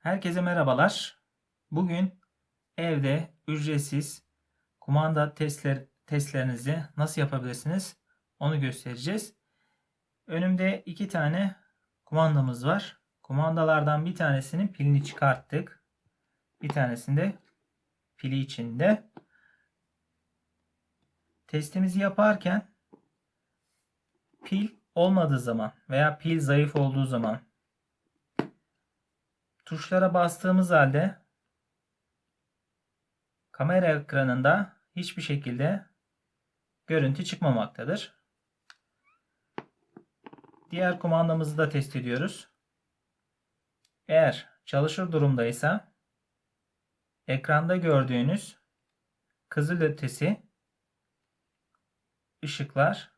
Herkese merhabalar. Bugün evde ücretsiz kumanda testler, testlerinizi nasıl yapabilirsiniz onu göstereceğiz. Önümde iki tane kumandamız var. Kumandalardan bir tanesinin pilini çıkarttık. Bir tanesinde pili içinde. Testimizi yaparken pil olmadığı zaman veya pil zayıf olduğu zaman tuşlara bastığımız halde kamera ekranında hiçbir şekilde görüntü çıkmamaktadır. Diğer kumandamızı da test ediyoruz. Eğer çalışır durumdaysa ekranda gördüğünüz kızıl ötesi ışıklar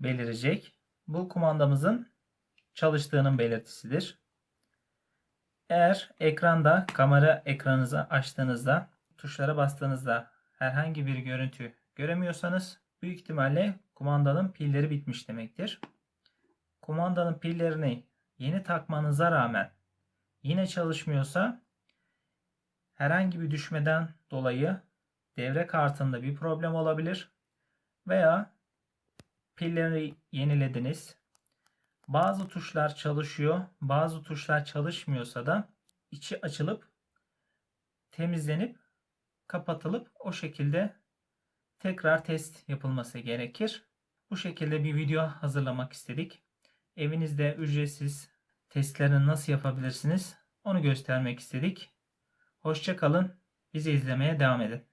belirecek. Bu kumandamızın çalıştığının belirtisidir. Eğer ekranda kamera ekranınızı açtığınızda tuşlara bastığınızda herhangi bir görüntü göremiyorsanız büyük ihtimalle kumandanın pilleri bitmiş demektir. Kumandanın pillerini yeni takmanıza rağmen yine çalışmıyorsa herhangi bir düşmeden dolayı devre kartında bir problem olabilir veya pilleri yenilediniz bazı tuşlar çalışıyor, bazı tuşlar çalışmıyorsa da içi açılıp temizlenip kapatılıp o şekilde tekrar test yapılması gerekir. Bu şekilde bir video hazırlamak istedik. Evinizde ücretsiz testlerini nasıl yapabilirsiniz onu göstermek istedik. Hoşça kalın. Bizi izlemeye devam edin.